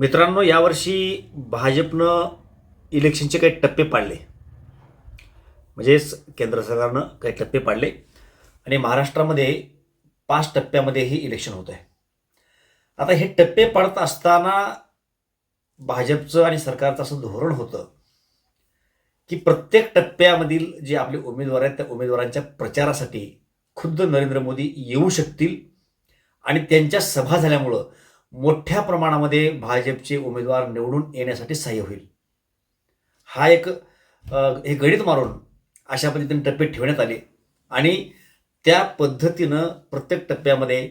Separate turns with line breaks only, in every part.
मित्रांनो यावर्षी भाजपनं इलेक्शनचे काही टप्पे पाडले. म्हणजेच केंद्र सरकारनं काही टप्पे पाडले. आणि महाराष्ट्रामध्ये पाच टप्प्यामध्येही इलेक्शन होत आहे आता हे टप्पे पाडत असताना भाजपचं आणि सरकारचं असं धोरण होतं की प्रत्येक टप्प्यामधील जे आपले उमेदवार आहेत त्या उमेदवारांच्या प्रचारासाठी खुद्द नरेंद्र मोदी येऊ शकतील आणि त्यांच्या सभा झाल्यामुळं मोठ्या प्रमाणामध्ये भाजपचे उमेदवार निवडून येण्यासाठी सहाय्य होईल. हा एक हे गणित मारून अशा पद्धतीने टप्पे ठेवण्यात आले आणि त्या पद्धतीनं प्रत्येक टप्प्यामध्ये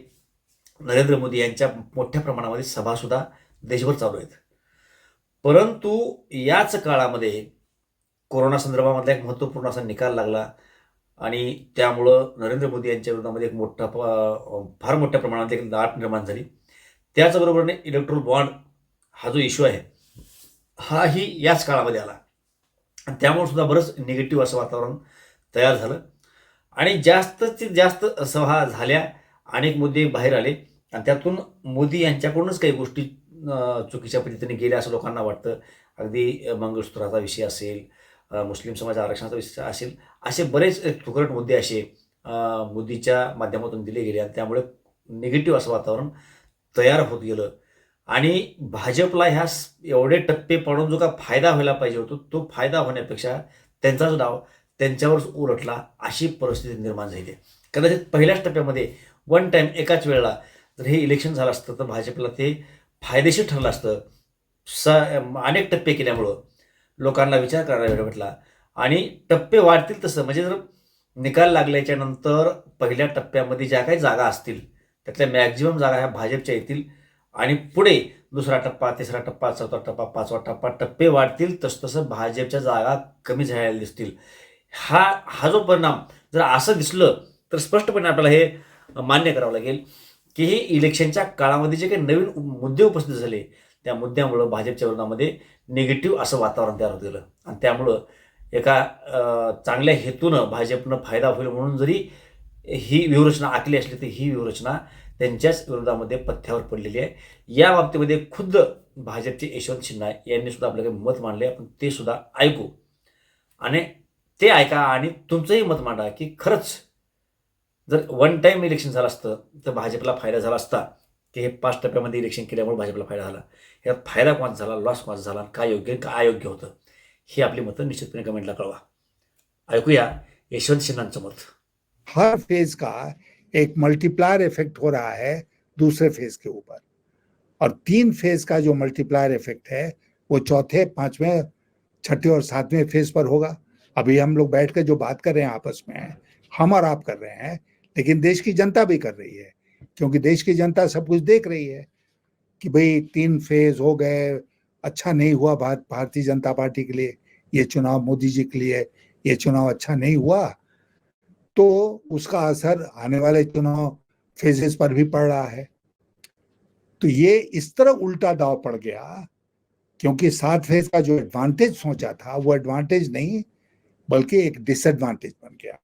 नरेंद्र मोदी यांच्या मोठ्या प्रमाणामध्ये सभासुद्धा देशभर चालू आहेत. परंतु याच काळामध्ये कोरोना संदर्भामधला एक महत्त्वपूर्ण असा निकाल लागला आणि त्यामुळं नरेंद्र मोदी यांच्या विरोधामध्ये एक मोठा प- फार मोठ्या प्रमाणामध्ये एक दाट निर्माण झाली. त्याचबरोबरने इलेक्ट्रोल बॉन्ड हा जो इश्यू आहे हाही याच काळामध्ये आला. आणि त्यामुळे सुद्धा बरंच निगेटिव्ह असं वातावरण तयार झालं. आणि जास्तीत जास्त सभा झाल्या अनेक मुद्दे बाहेर आले. आणि त्यातून मोदी यांच्याकडूनच काही गोष्टी चुकीच्या पद्धतीने गेल्या असं लोकांना वाटतं. अगदी मंगळसूत्राचा विषय असेल मुस्लिम समाज आरक्षणाचा विषय असेल असे बरेच तुकरट मुद्दे असे मोदीच्या माध्यमातून दिले गेले. आणि त्यामुळे निगेटिव्ह असं वातावरण तयार होत गेलं. आणि भाजपला ह्या स- एवढे टप्पे पडून जो का फायदा व्हायला पाहिजे होतो तो फायदा होण्यापेक्षा त्यांचाच डाव त्यांच्यावरच उलटला अशी परिस्थिती निर्माण झाली. आहे कदाचित पहिल्याच टप्प्यामध्ये वन टाईम एकाच वेळेला जर हे इलेक्शन झालं असतं तर भाजपला ते फायदेशीर ठरलं असतं. स अनेक टप्पे केल्यामुळं लोकांना विचार करायला वेळ भेटला. आणि टप्पे वाढतील तसं म्हणजे जर निकाल लागल्याच्या नंतर पहिल्या टप्प्यामध्ये ज्या काही जागा असतील त्यातल्या मॅक्झिमम जागा ह्या भाजपच्या येतील. आणि पुढे दुसरा टप्पा तिसरा टप्पा चौथा टप्पा पाचवा टप्पा टप्पे वाढतील तसतसं भाजपच्या जागा कमी झालेल्या दिसतील. हा हा जो परिणाम जर असं दिसलं तर स्पष्टपणे आपल्याला हे मान्य करावं लागेल की हे इलेक्शनच्या काळामध्ये जे काही नवीन मुद्दे उपस्थित झाले त्या मुद्द्यामुळं भाजपच्या वर्णामध्ये निगेटिव्ह असं वातावरण तयार होत गेलं. आणि त्यामुळं एका चांगल्या हेतूनं भाजपनं फायदा होईल म्हणून जरी ही व्यूहरचना आखली असली तर ही व्यूहरचना त्यांच्याच विरोधामध्ये पथ्यावर पडलेली आहे. या बाबतीमध्ये खुद्द भाजपचे यशवंत सिन्हा यांनी सुद्धा आपलं काही मत मांडले. आपण ते सुद्धा ऐकू. आणि ते ऐका आणि तुमचंही मत मांडा की खरंच जर वन टाईम इलेक्शन झालं असतं तर भाजपला फायदा झाला असता की हे पाच टप्प्यामध्ये इलेक्शन केल्यामुळे भाजपला फायदा झाला. यात फायदा कोणाचा झाला? लॉस कोणाचा झाला? काय योग्य काय अयोग्य होतं? ही आपली मतं निश्चितपणे कमेंटला कळवा. ऐकूया यशवंत सिन्हांचं मत.
हर फ़ेज़ का एक मल्टीप्लायर इफ़ेक्ट हो रहा है दूसरे फ़ेज़ के ऊपर। और तीन फ़ेज़ का जो मल्टीप्लायर इफ़ेक्ट है, वो चौथे, पाँचवें, छठे और सातवें फ़ेज़ पर होगा। अभी हम लोग बैठ कर जो बात कर रहे हैं आपस में, हम और आप कर रहे हैं, लेकिन देश की जनता भी कर रही है, क्योंकि देश की जनता सब कुछ देख रही है कि भाई तीन फ़ेज़ हो गए अच्छा नहीं हुआ भार- भारतीय जनता पार्टी के लिए, ये चुनाव मोदी जी के लिए, ये चुनाव अच्छा नहीं हुआ तो उसका असर आने वाले चुनाव फेजेस पर भी पड़ रहा है। तो ये इस तरह उल्टा दाव पड़ गया, क्योंकि सात फ़ेज़ का जो एडवांटेज सोचा था, वो एडवांटेज नहीं, बल्कि एक डिसएडवांटेज बन गया।